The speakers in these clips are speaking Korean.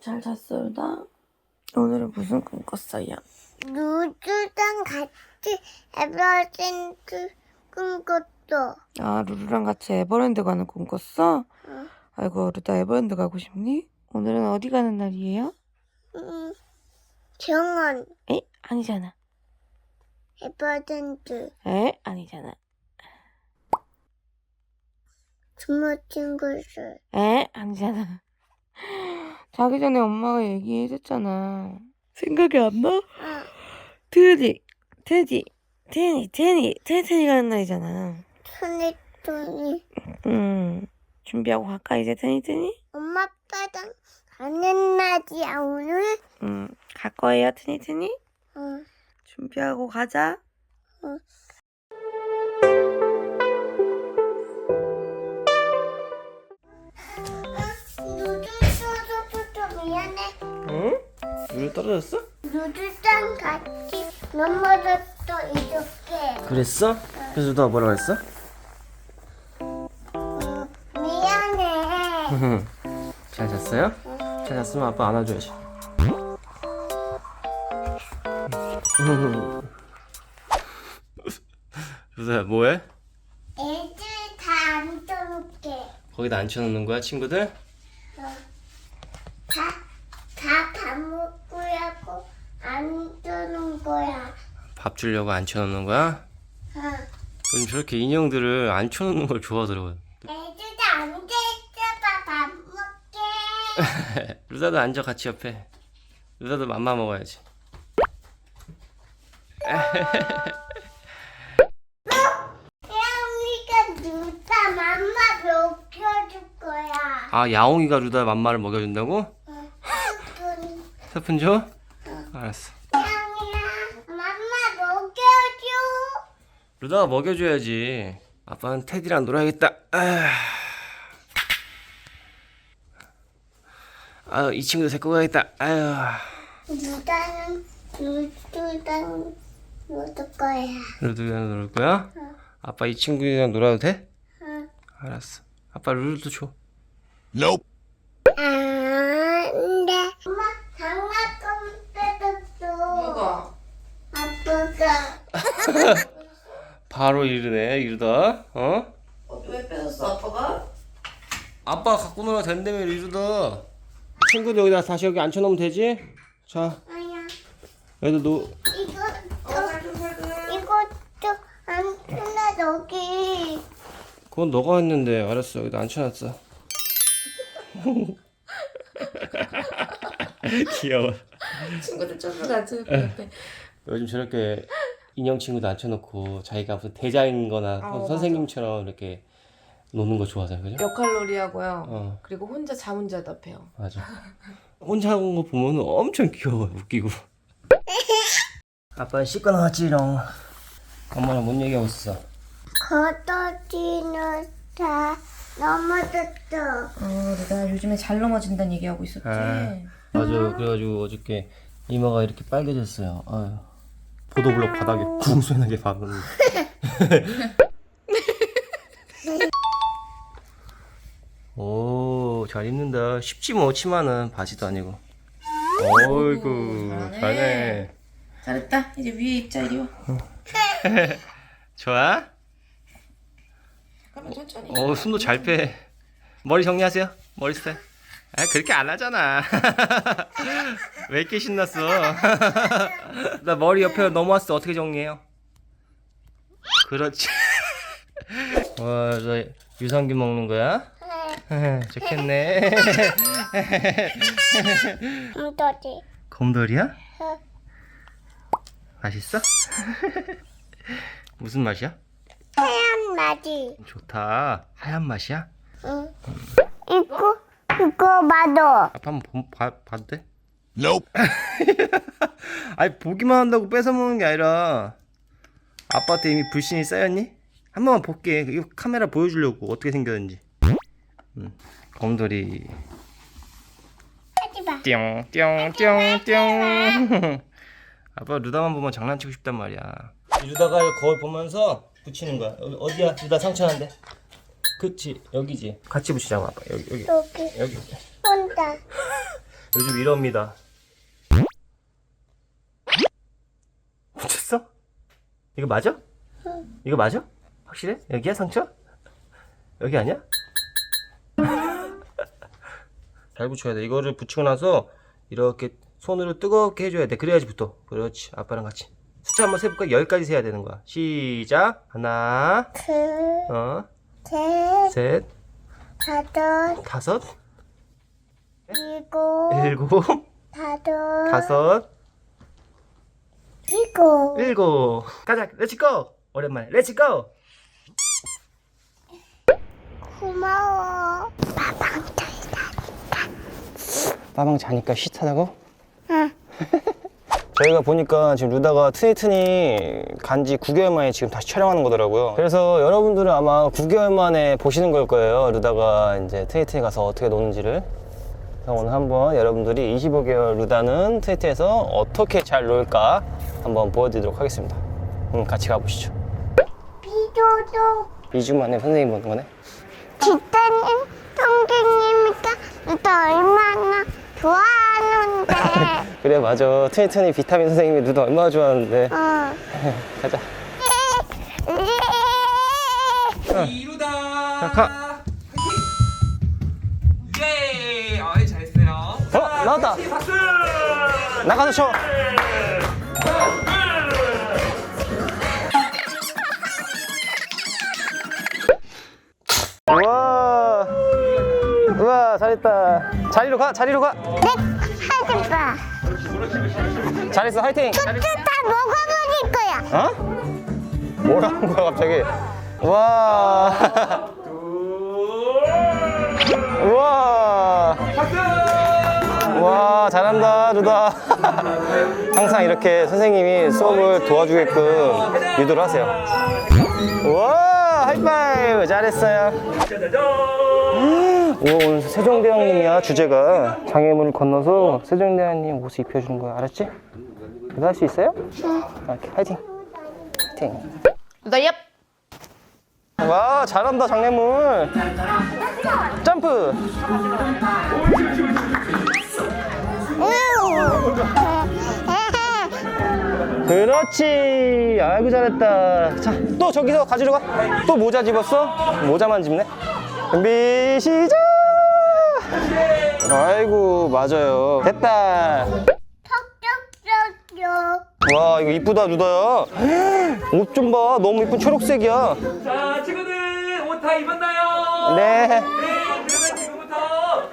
잘 잤어, 루다? 오늘은 무슨 꿈 꿨어요? 누드랑 같이 에버랜드 꿈꿨어. 아, 루루랑 같이 에버랜드 가는 꿈 꿨어? 응. 아이고, 루다 에버랜드 가고 싶니? 오늘은 어디 가는 날이에요? 응. 병원 에? 아니잖아. 에버랜드 에? 아니잖아. 주모 친구들. 에? 아니잖아. 자기 전에 엄마가 얘기해줬잖아. 생각이 안 나? 어. 테디, 테디, 테니, 테니, 테니 가는 날이잖아. 손에 돈이 응. 준비하고 갈까, 이제 테니, 테니? 엄마 아빠랑 가는 날이야 오늘. 응. 갈 거예요, 테니, 테니? 응. 준비하고 가자. 응. 물 떨어졌어? 누드랑 같이 넘어졌어 이렇게. 그랬어? 그래서 누가 뭐라 그랬어? 응, 미안해. 잘 잤어요? 잘 잤으면 아빠 안아줘야지 루다야 뭐해? 애들 다 앉아놓게. 거기다 앉혀놓는 거야 친구들? 다, 다 밥 먹으라고 앉아놓은 거야. 밥 주려고 앉혀놓는 거야? 응. 요즘 저렇게 인형들을 앉혀놓는 걸 좋아하더라고요 애들 다 앉아 있어봐 밥 먹게. 루다도 앉아 같이 옆에 루다도 맘마 먹어야지 태양이가 누다 맘마 먹여줄 거야. 아 야옹이가 루다 맘마를 먹여준다고? 응. 스푼 줘? 알았어 태양이야, 맘마 먹여줘. 루다가 먹여줘야지 아빠는 테디랑 놀아야겠다 아, 아유 이 친구도 데리고 가야겠다 아유 누다는 누두랑 먹을 거야. 루드랑 놀 거야? 아빠 이 친구랑 놀아도 돼? 응. 알았어 아빠 루드도 줘안 돼. 엄마 장난감 뺏었어. 누가? 아빠가. 바로 이르네 이르다 어? 어, 왜 뺏었어, 아빠가? 아빠 갖고 놀아도 된다며 이르다 친구들 여기다 다시 여기 앉혀놓으면 되지? 자 아야. 여기다 놓 이거 어, 살금살금. 이것도 안 끝나 여기. 그건 너가 했는데 알았어 여기다 앉혀놨어 귀여워 친구들 쫓아 가지, 옆에. 요즘 저렇게 인형 친구도 앉혀놓고 자기가 무슨 대장인 거나 어, 선생님처럼 이렇게 노는 거 좋아하잖아 그죠? 역할놀이 하고요. 어 그리고 혼자 잠 혼자 답해요. 맞아 혼자 하는 거 보면 엄청 귀여워 웃기고 아빠 씻고 나왔지롱 엄마랑 뭔 얘기하고 있었어? 걷어지는 다 넘어졌어. 어, 내가 요즘에 잘 넘어진다는 얘기하고 있었지. 아. 맞아요 그래가지고 어저께 이마가 이렇게 빨개졌어요 아유 보도블록 바닥에 궁수나게 박은 오잘 입는다 쉽지 뭐 치마는 바지도 아니고 어이구 잘하네. 잘했다. 이제 위에 입자 이리 와. 좋아? 잠깐만 천천히. 어 숨도 잘빼 머리 정리하세요 머리 스타일 아 그렇게 안 하잖아. 왜 이렇게 신났어? 나 머리 옆에 넘어왔을 때 어떻게 정리해요? 그렇지. 와저 유산균 먹는 거야? 좋겠네. 엉터지. 곰돌이야? 맛있어? 무슨 맛이야? 하얀 마지. 좋다. 하얀 맛이야? 응. 이거 이거 봐도. 아빠 한번 보- 봐, 봐도 돼? 아니 보기만 한다고 뺏어 먹는 게 아니라 아빠한테 이미 불신이 쌓였니? 한 번만 볼게. 이거 카메라 보여주려고 어떻게 생겼는지. 음, 검돌이. 하지 마. 띵 띵 띵 띵 아빠 루다만 보면 장난치고 싶단 말이야. 루다가 거울 보면서 붙이는 거야. 여기 어디야? 루다 상처 난데 그치 여기지 같이 붙이자고 아빠 여기 여기 여기 여기 혼자. 요즘 이럽니다. 붙였어? 이거 맞아? 이거 맞아? 확실해? 여기야 상처? 여기 아니야? 잘 붙여야 돼. 이거를 붙이고 나서 이렇게 손으로 뜨겁게 해줘야 돼. 그래야지 붙어. 그렇지. 아빠랑 같이. 숫자 한번 세볼까? 10까지 세야 되는 거야. 시작. 하나, 그, 어, 셋, 셋, 다섯, 다섯, 일곱, 일곱, 다섯, 다섯, 일곱. 일곱. 가자. 렛츠고. 오랜만에. 렛츠고. 고마워. 빠방 잘다. 빠방 자니까 쉿하다고? 응. 저희가 보니까 지금 루다가 트니트니 간지 9개월 만에 지금 다시 촬영하는 거더라고요. 그래서 여러분들은 아마 9개월 만에 보시는 걸 거예요. 루다가 이제 트니트니 가서 어떻게 노는지를. 그래서 오늘 한번 여러분들이 25개월 루다는 트니트니에서 어떻게 잘 놀까 한번 보여드리도록 하겠습니다. 음, 같이 가보시죠. 비도도 2주 만에 선생님 보는 거네. 기타님 선생님이니까 너 얼마나 좋아하는데. 그래 맞아. 트니트니 비타민 선생님이 루다 얼마나 좋아하는데. 어. 가자. 이루다. 자, 가. 예. 어이 잘했어요. 어 나왔다. 박수. 나가서 쳐. 우와. 우와, 잘했다. 자리로 가, 자리로 가. 네, 마. 잘했어, 화이팅. 다 먹어버릴 거야. 어? 뭐라는 거야, 갑자기. 와. 우와. 와, 잘한다, 루다. 항상 이렇게 선생님이 수업을 도와주게끔 유도를 하세요. 와, 하이파이브. 잘했어요. 오, 오늘 세종대왕님이야, 주제가. 장애물을 건너서 세종대왕님 옷을 입혀주는 거야, 알았지? 그거 할 수 있어요? 응. 오케이, 화이팅. 화이팅. 나 얍. 와 잘한다 장래물 점프 그렇지 아이고 잘했다 자 또 저기서 가지러 가또 모자 집었어? 모자만 집네 준비 시작 아이고 맞아요 됐다. 와 이거 이쁘다 누다야 옷 좀 봐 너무 이쁜 초록색이야 자 친구들 옷 다 입었나요? 네 네. 그러면 지금부터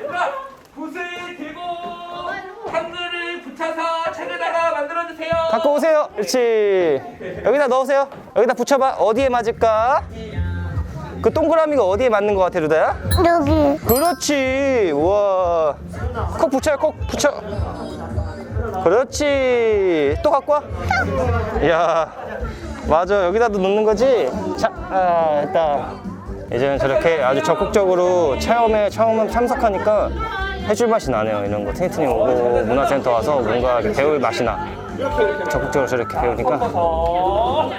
얘들아 붓을 들고 한글을 붙여서 책에다가 만들어 주세요. 갖고 오세요. 그렇지. 여기다 넣으세요. 여기다 붙여봐. 어디에 맞을까? 그 동그라미가 어디에 맞는 것 같아, 루다야? 여기. 그렇지. 우와. 콕 붙여요, 콕 붙여. 그렇지. 또 갖고 와. 이야. 맞아. 여기다도 넣는 거지? 자, 아, 됐다. 이제는 저렇게 아주 적극적으로 체험에 처음 참석하니까 해줄 맛이 나네요. 이런 거. 테니트닝 오고 문화센터 와서 뭔가 배울 맛이 나. 적극적으로 저렇게 배우니까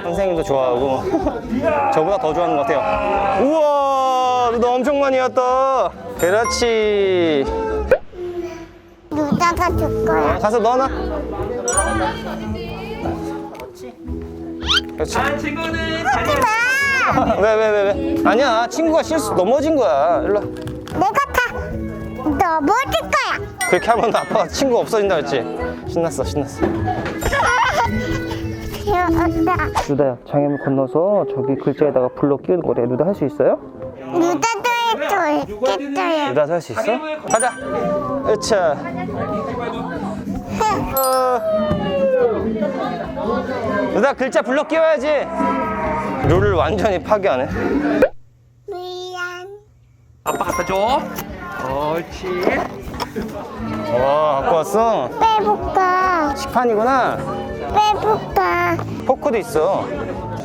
선생님도 좋아하고 저보다 더 좋아하는 것 같아요. 우와, 너 엄청 많이 왔다. 그렇지. 누다가 줄 거야. 가서 넣어놔. 그렇지. 자 친구들 자리 왜, 왜, 왜, 왜? 아니야, 친구가 실수 넘어진 거야. 일로 와. 내가 다 넘어질 거야. 그렇게 하면 아빠가 친구 없어진다 그랬지? 신났어, 신났어. 귀여웠다. 루다야, 장애물 건너서 저기 글자에다가 불러 끼우는 거래. 루다 할 수 있어요? 누다도 해도 있겠어요. 루다 할수 있어? 가자. 으차. 어. 루다 글자 불러 끼워야지. 룰을 완전히 파괴하네. 미안. 아빠 갖다 줘. 옳지. 와, 갖고 왔어. 빼볼까? 식판이구나. 빼볼까? 포크도 있어.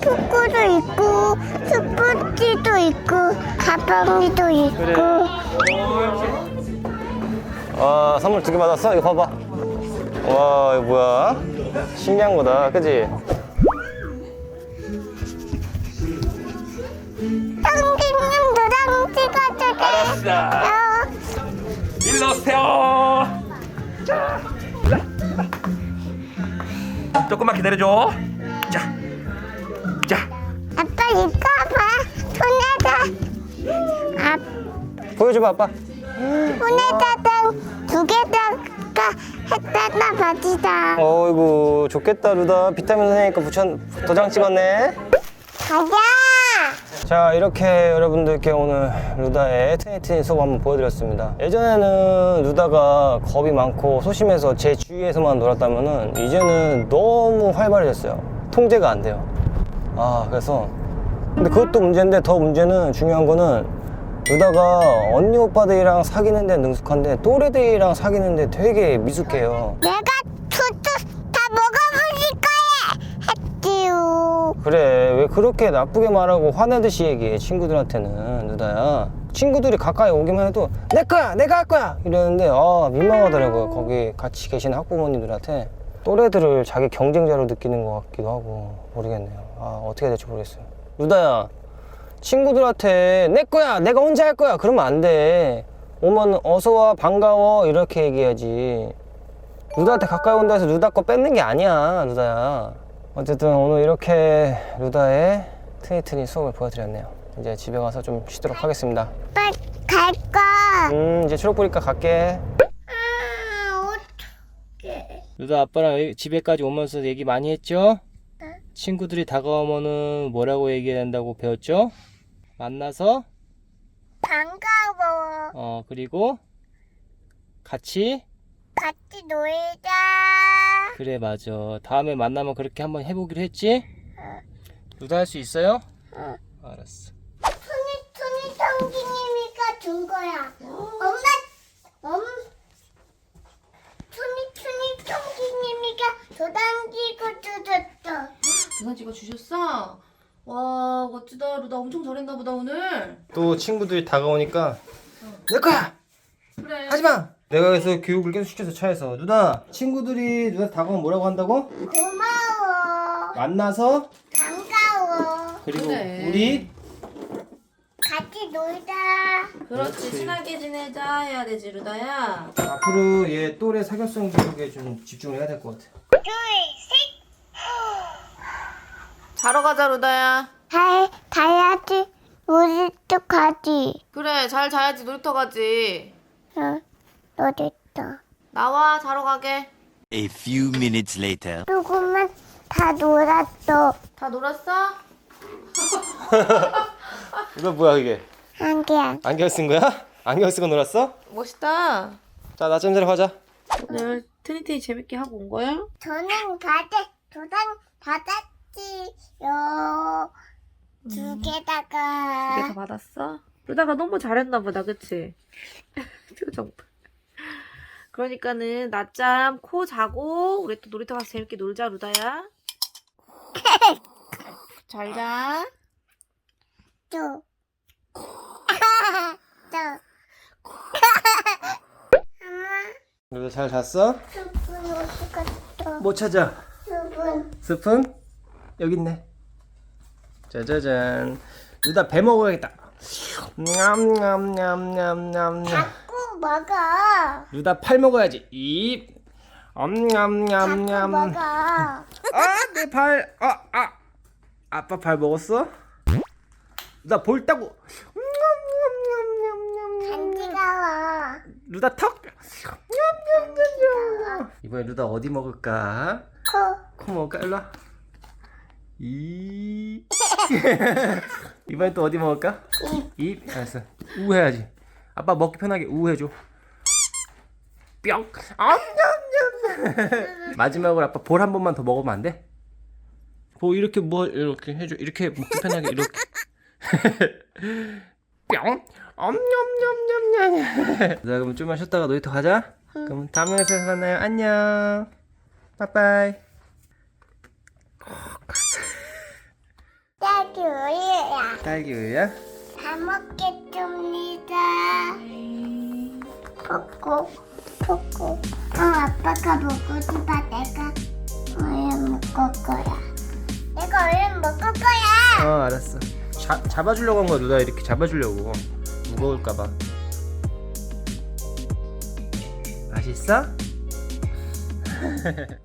축구도 있고, 스포츠도 있고, 가방도 있고. 와, 선물 두 개 받았어? 이거 봐봐. 와, 이거 뭐야? 신기한 거다. 그지? 조금만 기다려줘. 자, 자, 아빠 이거 봐. 손에다 아 보여줘봐 아빠 손에다가 두 개다가 했다가 바지다. 어이구 좋겠다 루다 비타민 선생님과 붙여 도장 찍었네 가자. 자 이렇게 여러분들께 오늘 루다의 트니트니 수업 한번 보여드렸습니다. 예전에는 루다가 겁이 많고 소심해서 제 주위에서만 놀았다면은 이제는 너무 활발해졌어요. 통제가 안 돼요. 아 그래서. 근데 그것도 문제인데 더 문제는 중요한 거는 루다가 언니 오빠들이랑 사귀는데 능숙한데 또래들이랑 사귀는데 되게 미숙해요. 내가 투투 다 먹어버릴 거야. 했지요. 그래. 왜 그렇게 나쁘게 말하고 화내듯이 얘기해 친구들한테는. 누다야 친구들이 가까이 오기만 해도 내 거야 내가 할 거야! 이러는데 아 민망하더라고요 거기 같이 계신 학부모님들한테. 또래들을 자기 경쟁자로 느끼는 것 같기도 하고 모르겠네요. 아 어떻게 될지 모르겠어요. 루다야 친구들한테 내 거야 내가 혼자 할 거야! 그러면 안돼. 오면 어서와 반가워! 이렇게 얘기해야지. 루다한테 가까이 온다 해서 루다 거 뺏는 게 아니야 루다야 어쨌든 오늘 이렇게 루다의 트니트니 수업을 보여드렸네요 이제 집에 가서 좀 쉬도록 하겠습니다 빨리 갈 거. 음 이제 초록 보니까 갈게 아, 어떡해. 루다 아빠랑 여기 집에까지 오면서 얘기 많이 했죠? 친구들이 다가오면은 뭐라고 얘기해야 된다고 배웠죠? 만나서 반가워. 어 그리고 같이 같이 놀자. 그래 맞아 다음에 만나면 그렇게 한번 해보기로 했지? 루다 할 수 있어요? 응. 알았어 손이 손이 성기님이가 준 거야. 엄마, 엄, 손이 손이 성기님이가 도당기고 주셨어. 찍어 주셨어? 와 멋지다 루다 엄청 잘했나 보다 오늘 또 친구들이 다가오니까 내 거야 그래 하지 마 내가 그래서 교육을 계속 시켜서 차에서 누나 친구들이 누나 다가오면 뭐라고 한다고? 고마워. 만나서 반가워. 그리고 그래. 우리 같이 놀자. 그렇지 친하게 지내자 해야 되지 루다야 앞으로 얘 또래 사교성 교육에 좀 집중을 해야 될 것 같아 둘, 셋. 자러 가자 루다야 잘 가야지. 우리도 가지. 그래 잘 자야지 놀이터 가지 응, 놀이터. 나와 자러 가게 A few minutes later. 조금만 다 놀았어. 다 놀았어? 이거 뭐야 이게 한개야. 안경 쓴 거야? 안경 쓰고 놀았어? 멋있다 자 낮잠 자러 가자 오늘 트니트니 재밌게 하고 온 거야? 저는 받을 도당 받았지요. 두 개다가. 이게 다 받았어? 루다가 너무 잘했나 보다 그치? 표정 봐. 그러니까는 낮잠 코 자고 우리 또 놀이터 가서 재밌게 놀자 루다야 잘 자 또. 또. 엄마, 누나 잘 잤어? 수분 어디 갔어? 뭐 찾아? 수분. 스푼? 여기 있네 짜자잔 누나 배 먹어야겠다 냠냠냠냠냠 자꾸 먹어. 루다 팔 먹어야지 입 자꾸 엄냠냠냠 먹어. 아내 팔아아 아빠 팔 먹었어? 나 볼따고 간지가워. 루다 턱 냠냠냠냠 이번에 루다 어디 먹을까? 코. 코 먹을까? 일로 와. 이 이번엔 또 어디 먹을까? 입. 알았어. 우 해야지. 아빠 먹기 편하게 우 해줘. 뿅. 마지막으로 아빠 볼 한 번만 더 먹으면 안 돼? 뭐 이렇게 뭐 이렇게 해줘. 이렇게 먹기 편하게 이렇게. 뿅. 엄냠냠냠냠. 자 그럼 좀만 쉬었다가 놀이터 가자. 그럼 다음 영상에서 만나요. 안녕. 빠빠이. 딸기 우유야. 딸기 우유야? 다 먹겠습 니다. 포코, 포코. 어, 아빠가 먹고 싶어. 내가 얼른 먹을 거야. 내가 얼른 먹을 거야. 어 알았어 자, 잡아주려고 한 거야 누나 이렇게 잡아주려고 무거울까봐 맛있어?